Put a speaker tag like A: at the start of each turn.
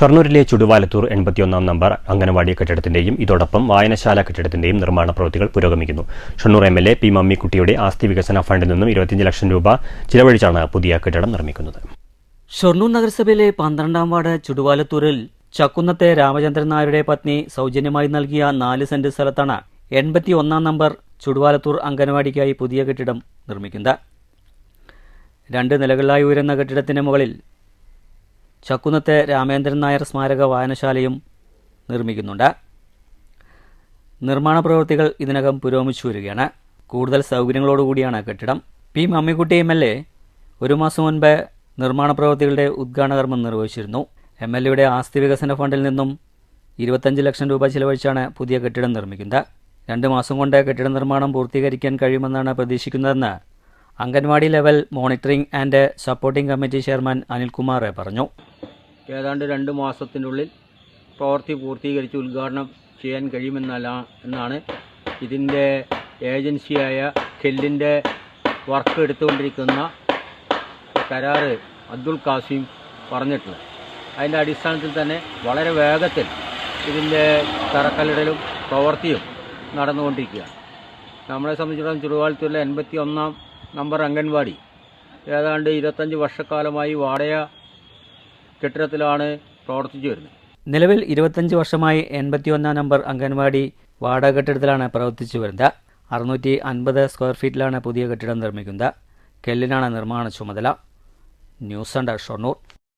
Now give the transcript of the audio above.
A: ഷൊർണൂരിലെ Chuduvalathur എൺപത്തിയൊന്നാം number anganwadi കെട്ടിടത്തിന്റെയും ഇതോടൊപ്പം വായനശാല കെട്ടിടത്തിന്റെയും നിർമ്മാണ പ്രവൃത്തികൾ പുരോഗമിക്കുന്നു. Shoranur M L A P മമ്മിക്കുട്ടിയുടെ ആസ്തി വികസന ഫണ്ടിൽ നിന്നും ഇരുപത്തിയഞ്ച് ലക്ഷം രൂപ ചിലവഴിച്ചാണ് പുതിയ കെട്ടിടം നിർമ്മിക്കുന്നത്.
B: ഷൊർണൂർ നഗരസഭയിലെ പന്ത്രണ്ടാം വാർഡ് ചുടുവാലത്തൂരിൽ ചക്കുന്നത്തെ രാമചന്ദ്രൻ നായരുടെ പത്നി സൗജന്യമായി നൽകിയ നാല് സെന്റ് സ്ഥലത്താണ് എൺപത്തി ഒന്നാം നമ്പർ ചുടുവാലത്തൂർ അംഗനവാടിക്കായി പുതിയ കെട്ടിടം നിർമ്മിക്കുന്നത്. രണ്ട് നിലകളിലായി ഉയരുന്ന കെട്ടിടത്തിന് മുകളിൽ ചക്കുന്നത്തെ രാമേന്ദ്രൻ നായർ സ്മാരക വായനശാലയും നിർമ്മിക്കുന്നുണ്ട്. നിർമ്മാണ പ്രവൃത്തികൾ ഇതിനകം പുരോഗമിച്ചു വരികയാണ്. കൂടുതൽ സൗകര്യങ്ങളോടുകൂടിയാണ് കെട്ടിടം. P Mammikutty M L A ഒരു മാസം മുൻപ് നിർമ്മാണ പ്രവൃത്തികളുടെ ഉദ്ഘാടന കർമ്മം നിർവഹിച്ചിരുന്നു. എം എൽ എയുടെ ആസ്തി വികസന ഫണ്ടിൽ നിന്നും ഇരുപത്തഞ്ച് ലക്ഷം രൂപ ചിലവഴിച്ചാണ് പുതിയ കെട്ടിടം നിർമ്മിക്കുന്നത്. രണ്ട് മാസം കൊണ്ട് കെട്ടിട നിർമ്മാണം പൂർത്തീകരിക്കാൻ കഴിയുമെന്നാണ് പ്രതീക്ഷിക്കുന്നതെന്ന് anganwadi level monitoring and supporting committee chairman Anilkumar പറഞ്ഞു.
C: ഏതാണ്ട് രണ്ട് മാസത്തിനുള്ളിൽ പ്രവൃത്തി പൂർത്തീകരിച്ച് ഉദ്ഘാടനം ചെയ്യാൻ കഴിയുമെന്നല്ല എന്നാണ് ഇതിന്റെ ഏജൻസിയായ കെല്ലിന്റെ വർക്ക് എടുത്തുകൊണ്ടിരിക്കുന്ന കരാറ് അബ്ദുൾ കാസിം പറഞ്ഞിട്ടുള്ളത്. അതിന്റെ അടിസ്ഥാനത്തിൽ തന്നെ വളരെ വേഗത്തിൽ ഇതിന്റെ തറക്കല്ലിടലും പ്രവൃത്തിയും നടന്നുകൊണ്ടിരിക്കുകയാണ്. നമ്മളെ സംബന്ധിച്ചിടത്തോളം ചുടുവാലത്തൂരിലെ എൺപത്തി ഒന്നാം നമ്പർ അംഗൻവാടി ഏതാണ്ട് ഇരുപത്തഞ്ച് വർഷക്കാലമായി വാടക കെട്ടിടത്തിലാണ് പ്രവർത്തിച്ചു വരുന്നത്.
B: നിലവിൽ ഇരുപത്തഞ്ച് വർഷമായി എൺപത്തിയൊന്നാം നമ്പർ അംഗൻവാടി വാടക കെട്ടിടത്തിലാണ് പ്രവർത്തിച്ചു വരുന്നത്. അറുന്നൂറ്റി അൻപത് സ്ക്വയർ ഫീറ്റിലാണ് പുതിയ കെട്ടിടം നിർമ്മിക്കുന്നത്. കെല്ലിനാണ് നിർമ്മാണ ചുമതല. News centre Shoranur.